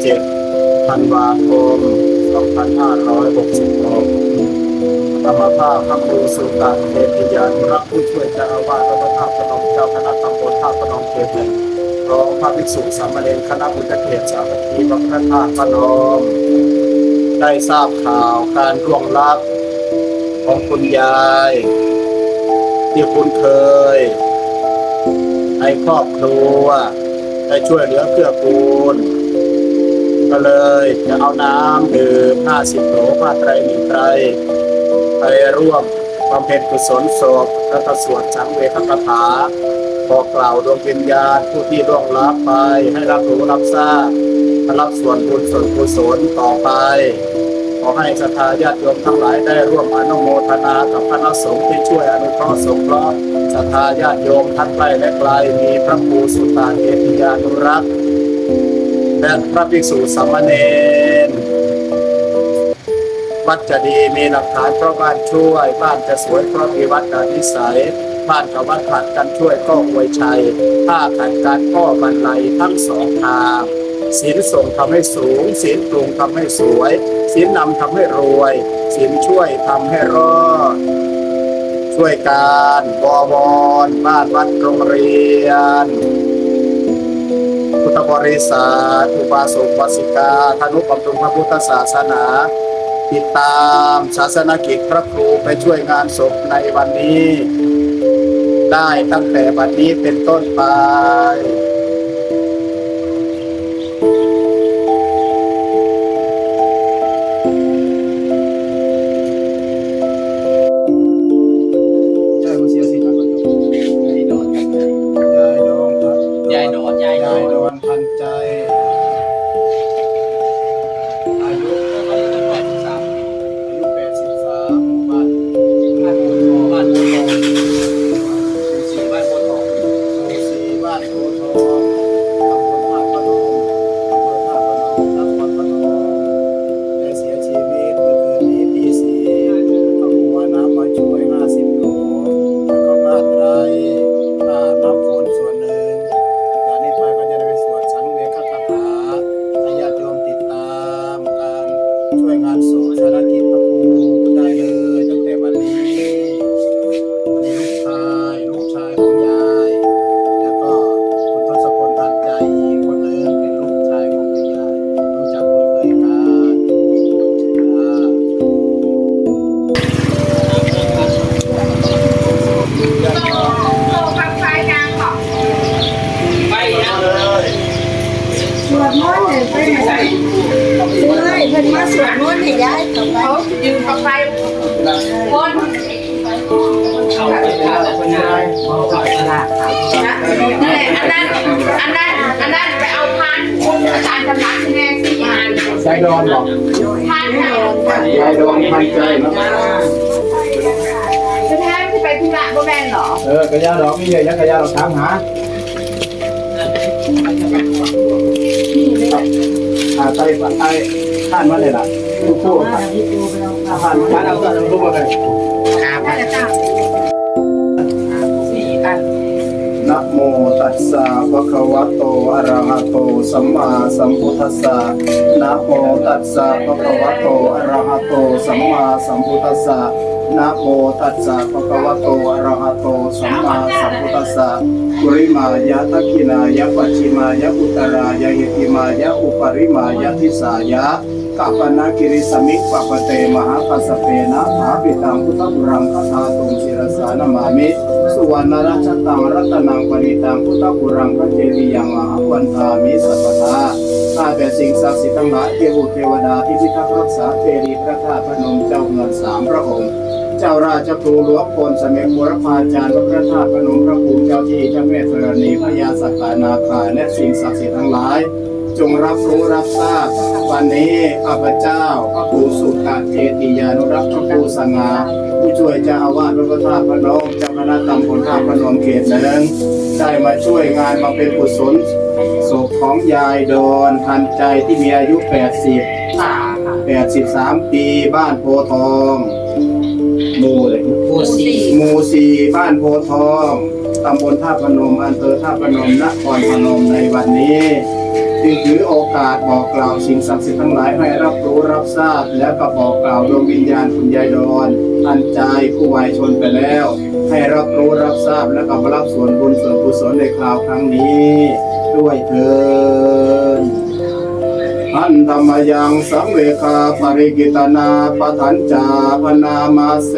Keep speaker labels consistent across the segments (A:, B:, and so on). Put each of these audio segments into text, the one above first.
A: 17ธันวาคม 2566ธรรมภาพพระครูสุตะเทพิยานุรักษ์ผู้ช่วยเจ้าอาวาสวัดพระธาตุพนมเจ้าคณะตำบลท่าตุพนมเขตหนึ่งรองพระภิกษุสามเณรคณะบุญเขตสามัคคีวัดพระธาตุพนม ได้ทราบข่าวการร่วงลับของคุณยายที่คุณเคยในครอบครัวได้ช่วยเหลือเกื้อกูล ก็เลย จะเอาน้ำดื่ม50โหลผ้าไตรมีไตรไปร่วมบำเพ็ญกุศลศพและก็สวดสังเวชคาถาบอกกล่าวดวงวิญญาณผู้ที่ร่วงลับไปให้รับรู้รับทราบรับส่วนบุญส่วนกุศลต่อไป ขอให้ศรัทธาญาติโยมทั้งหลายได้ร่วมอนุโมทนากับคณะสงฆ์ที่ช่วยอนุเคราะห์สงเคราะห์ศรัทธาญาติโยมทั้งใกล้และไกลมีพระครูสุตานเอติยานุรักษ์ และพระภิกษุสามเณรวัดจะดีมีหลักฐานเพราะบ้านช่วย บ้านจะสวยเพราะมีวัดการนิสัย บ้านกับวัดขัดกันช่วยก็อวยชัย ถ้าขัดกันก็บรรลัยทั้งสองทางศีลส่งทำให้สูงศีลปรุงทำให้สวยศีลนำทำให้รวยศีลช่วยทำให้รอด ช่วยการบวรบ้านวัดโรงเรียน พุทธบริษัทอุบาสกวาสิกาธนุบำรุงพระพุทธศาสนา ติดตามศาสนกิจพระครูไปช่วยงานศพในวันนี้ ได้ตั้งแต่วันนี้เป็นต้นไป สี่บ้า
B: ส
A: วดมนต์ให้
C: ยายเข้าไป
D: เขายืนกับไฟคน
B: เอาไปแล้วคุณยาย
D: นะนั่นแหละอันนั้นอันนั้นอันนั้นไปเอาพานคุณอาจารย์จำรัดแน่สี่งาน
A: ยายดอนบอก
D: พานไหน
A: ยายดอนพันใจนะ
D: จะแท้ที่ไปธุระบ่แม่นหรอ
A: เออกระยาดอกนี่เลยยักกระยาดอกถามหาอ่าไตไต ท่านมาเลยล่ะผู้พูดท่านท่านท่านเอาท่านรู้มาเลย
B: สี่อัน
A: นะโมตัสสะภะคะวะโตอะระหะโตสัมมาสัมพุทธัสสะนะโมตัสสะภะคะวะโตอะระหะโตสัมมาสัมพุทธัสสะนะโมตัสสะภะคะวะโตอะระหะโตสัมมาสัมพุทธัสสะกุริมายะทักขินายะปัจฉิมายะอุตรายะหิติมายะอุปริมายะทิสายะ กัปปนากิริสมิกปปเตมหาคัสสเปนะถาปิตังพุทธบุรังคธาตุงศิรสานามามิสุวรรณราชตังรัตนังปณิตังพุทธบุรังคเจดียังมหาวันทามิสัพพทาข้าแต่สิ่งศักดิ์สิทธิ์ทั้งหลายเทวุเทวดาที่พิทักษ์รักษาเทรีพระธาตุพนมเจ้าเงินสามพระองค์เจ้าราชครูหลวงพลสมัยบุรพาจารย์พระธาตุพนมพระภูมิเจ้าที่เจ้าแม่ธรณีพญาสักกานาคาและสิ่งศักดิ์สิทธิ์ทั้งหลาย จงรับรู้รับทราบวันนี้ ข้าพเจ้าพระครูสุตตะเจติยานุรักษ์พระครูสง่าผู้ช่วยเจ้าอาวาสวัดพระธาตุพนมเจ้าคณะตำบลท่าตุพนมเขตหนึ่งได้มาช่วยงานมาเป็นกุศลศพของยายดอนทันใจที่มีอายุ 80
B: สามค่ะ
A: 83 ปีบ้านโพธิ์ทองหมู่เลย
B: โพสี่
A: หมู่สี่บ้านโพธิ์ทองตำบลท่าพนมอำเภอท่าพนมนครพนมในวันนี้ จึงถือโอกาสบอกกล่าวสิ่งศักดิ์สิทธิ์ทั้งหลายให้รับรู้รับทราบ แล้วก็บอกกล่าวดวงวิญญาณคุณยายดอนอันใจผู้วายชนไปแล้ว ให้รับรู้รับทราบแล้วก็มารับส่วนบุญส่วนกุศลในคราวครั้งนี้ ด้วยเถิดอันธรรมยังสังเวคาปริกิตนาปทัญจาพนามาเส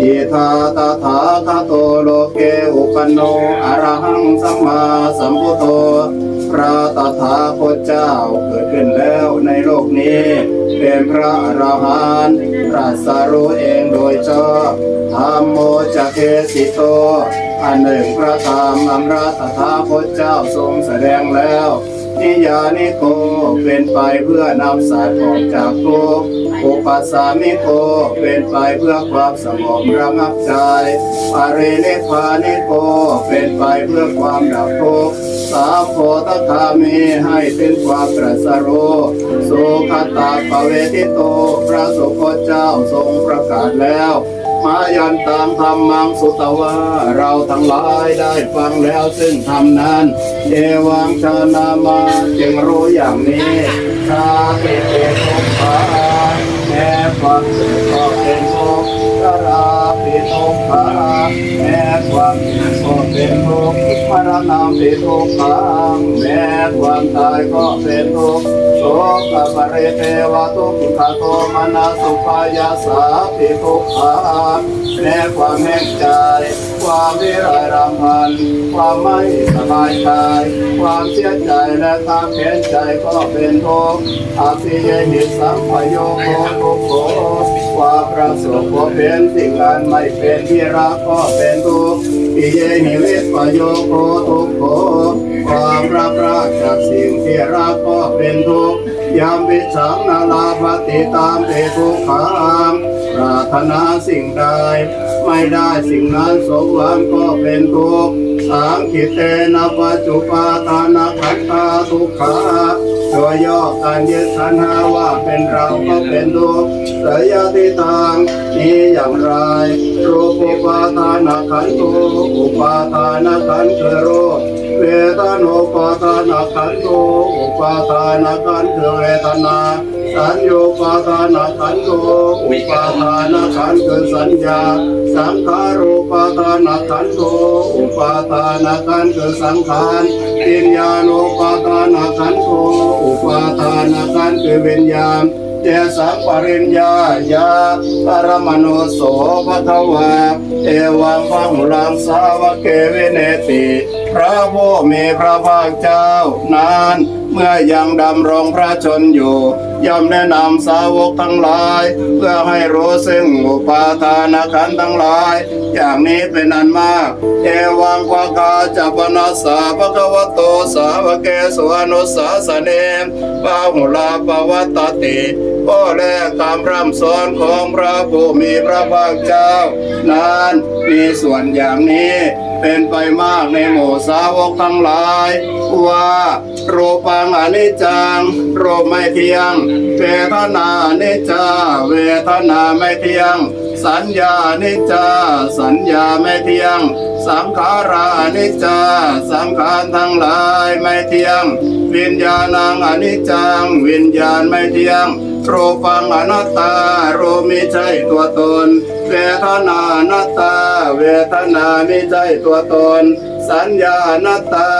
A: อิทาตถาคโตโลเกอุปนโนอรหังสัมมาสัมพุทโธ พระตถาคตเจ้าเกิดขึ้นแล้วในโลกนี้ เป็นพระอรหันต์ตรัสรู้เองโดยชอบธรรมโมจะเกสิโต อันหนึ่งพระธรรมอันพระตถาคตเจ้าทรงแสดงแล้ว นิยานิโกเป็นไปเพื่อนำสัตว์ออกจากทุกข์อุปัสสามิโกเป็นไปเพื่อความสงบระงับใจปารินิพานิโกเป็นไปเพื่อความดับทุกข์สาโพธคามีให้เป็นความตรัสรู้สุขตาปเวทิโต พระสุคตเจ้าทรงประกาศแล้ว มายันตามธรรมังสุตวาเราทั้งหลายได้ฟังแล้วซึ่งธรรมนั้น เอวังชานามาจึงรู้อย่างนี้ชาติเป็นทุกขาแม้ความสุก็เป็นทุกข์ชรา ปิทุกขาแม้ความสุขก็เป็นทุกข์มรณะปิทุกขังแม้ความตายก็เป็นทุกข์โสกปริเทวทุกขโทมนาสุปายาสาปิทุกขาแม้ความแห้งใจ ความวิไรรำพัน ความไม่สบายกาย ความเสียใจและความเข็นใจก็เป็นทุกข์อาภิเยหิสัมพโยโกทุก ความประสบพบเป็นสิ่งอันไม่เป็นที่รักก็เป็นทุกข์อิเยหิวิปโยโกทุกโคความรับรักจากสิ่งที่รักก็เป็นทุกข์ยามวิสังนาลาภติตามเตทุกขาม รารถนาสิ่งใด ไม่ได้สิ่งนั้นสมหวังก็เป็นทุกข์สังคิเตนะปัจจุปาทานาขันธาทุกขาโดยย่อการยึดขันหาว่าเป็นเราก็เป็นทุกข์สยติทางนี้อย่างไรรูปุปาทานาขันโตอุปาทานาขันธ์คือรูปเวทนาปาทานาขันโตอุปาทานาขันคือเวทนา สัญโยปาทานาขันโตอุปาทานาขันธ์คือสัญญา สังขารูปาทานาขันโตอุปาทานาขันธ์คือสังขารวิญญาณุปาทานาขันโตอุปาทานาขันธ์คือวิญญาณเจสังปริญญายาปรมโนโสภะคะวาเอวังพังลังสาวกเกวเนติ พระผู้มีพระภาคเจ้านาน เมื่อยังดำรงพระชนอยู่ ย่อมแนะนำสาวกทั้งหลาย เพื่อให้รู้ซึ่งอุปาทานขันทั้งหลาย อย่างนี้เป็นอันมาก เอวังควากาจัปนัสสาภะควโตสาวเกสวานุสาสเนมปาหุลาปวัตติ ก็แลคำพร่ำสอนของพระผู้มีพระภาคเจ้า นั้นมีส่วนอย่างนี้เป็นไปมากในหมู่สาวกทั้งหลาย ว่ารูปังอนิจจังรูปไม่เที่ยง เวทนาอนิจจาเวทนาไม่เที่ยง สัญญาอนิจจาสัญญาไม่เที่ยง สังขาราอนิจจาสังขารทั้งหลายไม่เที่ยง วิญญาณังอนิจจัง วิญญาณไม่เที่ยง รูปังอนัตตารูปไม่ใช่ตัวตน เวทนานัตตา เวทนาไม่ใช่ตัวตน สัญญาอนัตตา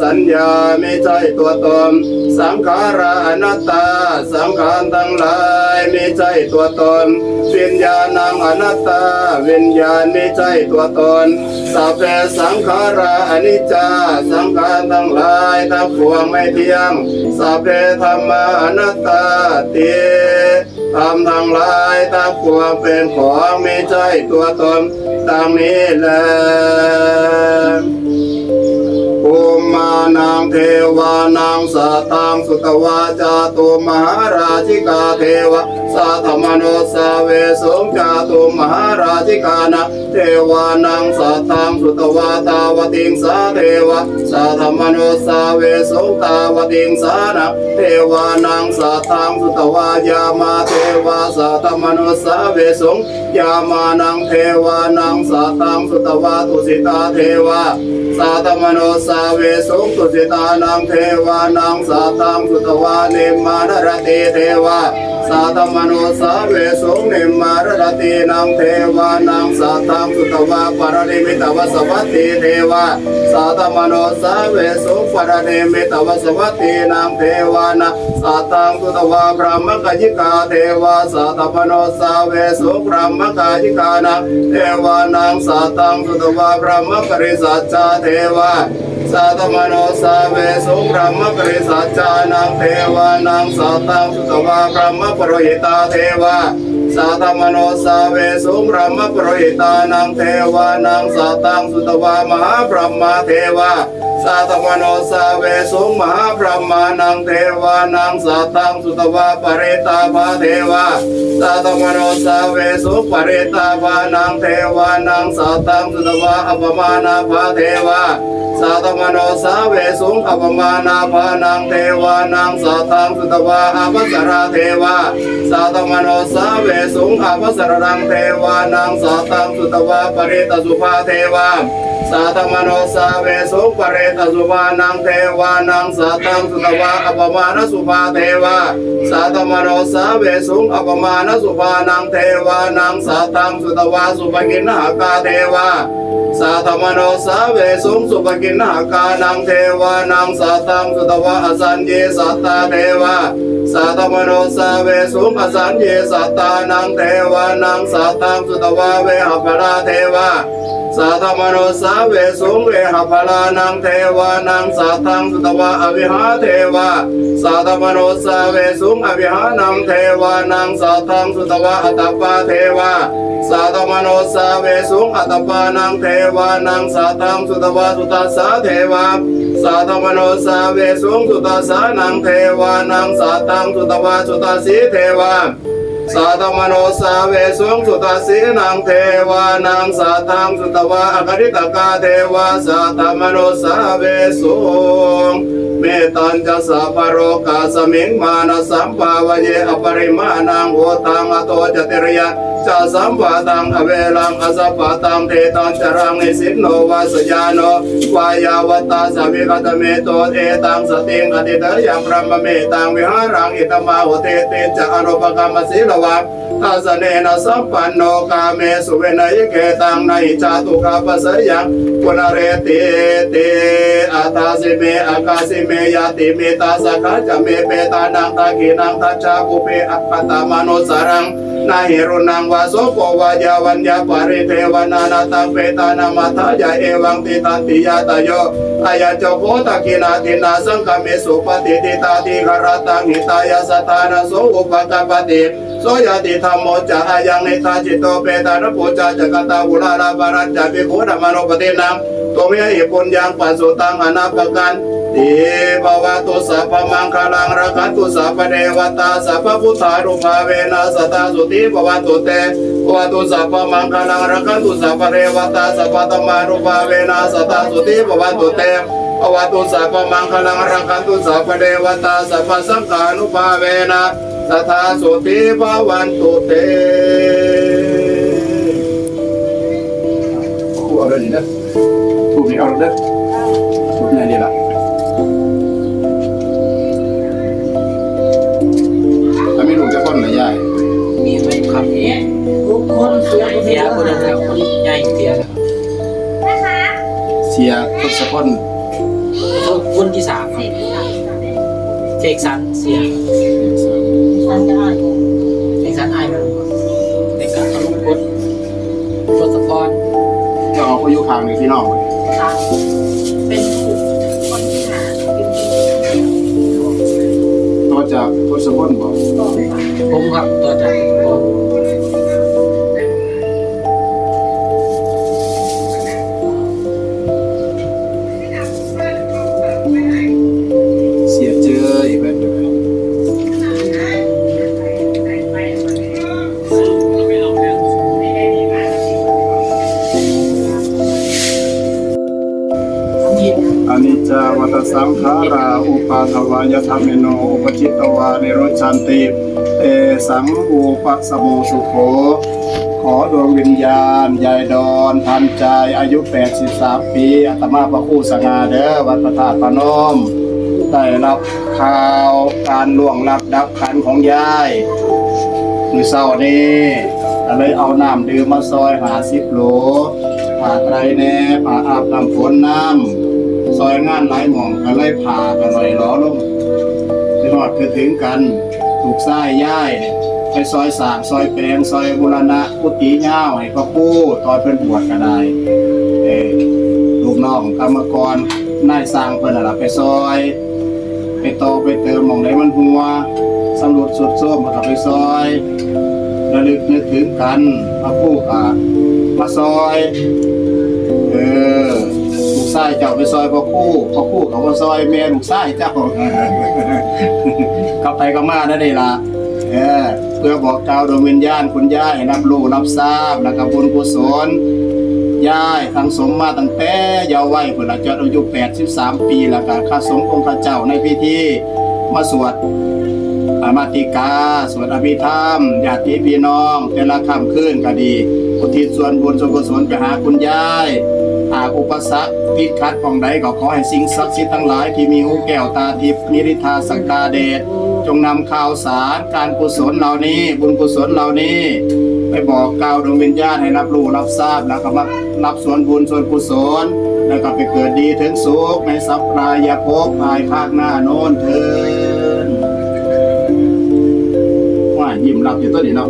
A: สัญญาไม่ใช่ตัวตน สังขาราอนัตตา สังขารทั้งหลายไม่ใช่ตัวตนวิญญาณังอนัตตา วิญญาณไม่ใช่ตัวตนสัพเพสังขาราอนิจจา สังขารทั้งหลายทั้งปวงไม่เที่ยงสัพเพธรรมาอนัตตาติธรรมทั้งหลายทั้งปวงเป็นของไม่ใช่ตัวตนดังนี้แลภู มานังเทวานังสัตตังสุตวาจาตุมหาราชิกาเทวะ สัทธมโนสาเวสงจาตุมหาราชิกานะเทวานังสัตตังสุตวาตาวติงสาเทวะสัทธมโนสาเวสงตาวติงสานะเทวานังสัตตังสุตวายามาเทวาสัทธมโนสาเวสงยามานังเทวานังสัตตังสุตวาตุสิตาเทวะสัตมโนสาเวสสุตุสิตานังเทวานังสัตตังสุตวานิมมานรติเทวา สัตตมโนสาเวสุนิมมารตินังเทวานังสัตตังสุตวาปรนิมิตวสวัตติเทวาสัตตมโนสาเวสุปรนิมิตวสวัตตินังเทวานะสัตตังสุตวาพระมกยิกาเทวาสัตตมโนสาเวสุพระมกยิกานะเทวานังสัตตังสุตวาพระมกริสัจจาเทวา สัตมโนสาเวสุพระมกริสัจจานังเทวานังสัตตังสุตวาพระมปรหิตาเทวาสัตมโนสาเวสุพระมปรหิตานังเทวานังสัตตังสุตวามหาพรหมเทวา สัตมโนสาเวสุมหาพรหมานังเทวานังสัตตังสุตวาปริตาภาเทวาสัตมโนสาเวสุปริตาภานังเทวานังสัตตังสุตวาอัปมานาภาเทวาสัตมโนสาเวสุงอปมานาภานังเทวานังสัตตังสุตวาอภัสราเทวาสัตมโนสาเวสุงอภัสรังเทวานังสัตตังสุตวาปริตสุภาเทวา สัตมโนสาเวสุงปรตสุภานังเทวานังสัตังสุตวาอปมาณสุภาเทวาสัตมโนสาเวสุงอปมาณสุภานังเทวานังสัตังสุตวาสุภกินหากาเทวาสัตมโนสาเวสุงสุภกินหากานังเทวานังสัตังสุตวะอสัญเยสัตตาเทวาสัตมโนสาเวสุงอสัญเยสัตตานังเทวานังสัตตังสุตวะเวหปราเทวา สัตมโนสาเวสุงเวหปลานังเทวานังสัตังสุตวะอวิหาเทวาสัตมโนสาเวสุงอวิหานังเทวานังสัตังสุตวะอัตปาเทวาสัตมโนสาเวสุงอัตปานังเทวานังสัตังสุตวาสุตัสสะเทวาสัตมโนสาเวสุงสุตัสสะนังเทวานังสัตังสุตวาสุตัสสีเทวา สัตมโนสาเวสุงสุตัสสีนังเทวานางสัตังสุตวะอคติตกาเทวาสัตมโนสาเวสุงเมตัญจะสัพโรกาสมิงมานะสัมภาวเยอปริมาณังโหตังอโตจติริยะ จาสัมปะตังอเวลังอสัพพะตังเทตังจรังนิสินโนวาสยานโนวายาวตาสวิกตเมโตเอตังสติงอติเตยังพระมเมตังวิหารังอิตมาโหเตเตจะอนุปกรรมสิลวัง ทัสเนนะสัมปันโนกาเมสุเวนยเกตังในจาตุกาปสยังปุนเรติเตอาตาสิเมอากาสิเมยาติเมตาสกาจะเมเปตานังตากีนังทัจจาปุเปอัปปตามโนสารังนาหิรุนังวาโสโปวายาวัญญาปริเทวนานาตังเปตานามาทายาเอวังติตันติยาตโยอายาจโพตะกินาตินาสังคเมสุปฏิติตาติกรตังหิตายาสตานาโสอุปกปปติโสยติธรรมโมจายังนิทาจิตโตเปตานปุจาจักตาอุลาลาบารัจจาภิกขุธรรมโนปฏินังตัวเมียหิปุญญังปัสสุตังอนาปกันติภวตุสัพพมังคลังรักันตุสัพพเทวตาสัพพพุทธานุภาเวนะสตาสุติภวตุเตภวตุสัพพมังคลังรักันตุสัพพเทวตาสัพพธรรมานุภาเวนะสตาสุติภวตุเตภวตุสัพพมังคลังรักันตุสัพพเทวตาสัพพสังฆานุภาเวนะ สทาสุติภวันตุเตคู่เอาเลยนี่นะถูกนี่เอาเลยเด้อถูกนี่นี่ละถ้ามีลูกจะคนหรือยาย
B: มีไหมครับเอ๊ะ
C: ทุกคนเสีย
B: เสียคนเดียวคนใหญ่เสียแล้ว
A: เสียทศพล
B: คนที่สามเจกสันเสีย
C: ฉันจะอ่าน
B: เจกสันอายมันในการอารมณ์กดทศพร
A: จะออกไปอยู่ข้างหนึ่งพี่น้องเลย
D: เป็นผู้คนที่หาเป็น
A: นอกจากทศพลบอก
B: ผมครับตัวจาก
A: ตสังขาราอุปาทวายธรรมโนอุปจิตตวานิโรชันติเตสังอุปสมุสุโขขอดวงวิญญาณ ยายดอนทันใจอายุ 83 ปีอาตมาพระคู่สงาเด้อวัดพระธาตุพนม ได้รับข่าวการล่วงลับดับขันของยายคือเศร้านี้เลยเอาน้ำดื่มมาซอยหาสิบโหลผ่าไตรแน่ผ่าอาบน้ำฝนน้ำ ซอยงานหลายหมองก็เลยผ่ากันหน่อยล้อลงไปหอดคือถึงกันถูกไส้ย่ายไปซอยสามซอยแปลงซอยบุรณะกุฏิย่าวให้พ่อปู่ตอยเพิ่นบวชก็ได้เอลูกน้องกรรมกรนายสร้างเพิ่นน่ะล่ะไปซอย ไปตอไปเติมหมองไหนมันหัวสำรวจสุดโซ่มากับไปซอยระลึกนึกถึงกันพ่อปู่ก็มาซอย เออ กชายเจ้าไปซอยพ่อปู่พ่อปู่เขาก็ซอยแม่ลูกชายเจ้ากลับไปก็มาได้เลยล่ะเออเพื่อบอกกล่าวดวงวิญญาณคุณย่ายให้รับรู้รับทราบแล้วก็บุญกุศลย่ายทั้งสมมาตั้งแต่เยาว์วัยเพิ่นละจนอายุ83 ปีแล้วก็ข้าสงฆ์องค์ข้าเจ้าในพิธีมาสวดอามาติกา สวดอภิธรรมญาติพี่น้อง แต่ละค่ำคืนก็ดีอุทิศส่วนบุญส่วนกุศลไปหาคุณยายหากอุปสรรค ติดขัดของใดก็ขอให้สิ่งศักดิ์สิทธิ์ทั้งหลายที่มีหูแก้วตาทิพย์มีฤทธาสักดาเดชจงนำข่าวสารการกุศลเหล่านี้ บุญกุศลเหล่านี้ ไปบอกกล่าวดวงวิญญาณให้รับรู้รับทราบแล้วก็มารับส่วนบุญส่วนกุศล แล้วก็ไปเกิดดีถึงสุขในสัพพรายภพภายภาคหน้าโน้นเถินว่ายิ้มรับอยู่ตัวนี้เนาะ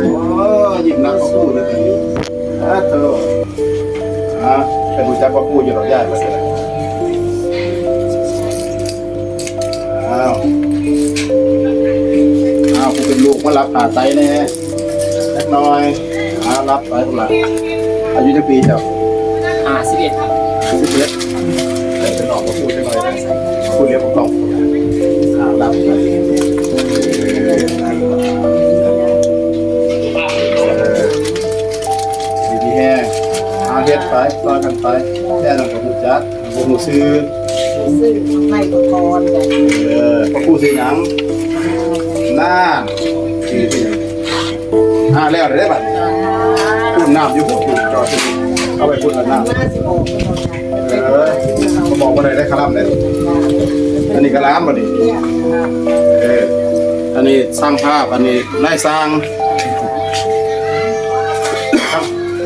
A: โอ้ยิ้มรับก็พูดเลยตัวนี้อะเธออะ เป็นรู้จักว่าพูดอยู่หรอกญาติมาเสร็จอ้าวอ้าวกูเป็นลูกมารับผ่าไตแน่เล็กน้อยอารับไปทุกหลังอายุจะปีเจ้า
B: ห้าสิบเอ็ดครับ
A: สิบเอ็ดแต่เป็นออกมาพูดจังเลยนะพูดเรียกผมต้องอารับไป เฮ็ดไปต่อกันไปแค่นั้นก็รู้จักผมรู้ซื้อ
C: ซื้อไม่ก็พรกัน
A: เออพอพูดสิหยังหน้าชื่อที่หยังอ่าแล้วได้บัดพูดน้ำอยู่พูดถูกจอซีนเอาไปพูดกับน้ำ
C: มา
A: เออเขาบอกว่าอะไรได้คาร่ำเลยอันนี้กระล้ามบ่ดิเอออันนี้สร้างภาพอันนี้นายสร้าง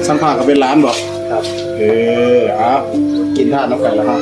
A: สร้างภาพก็เป็นร้านบ่ครับ เอออะกินท่าน้ำกันแล้วฮะ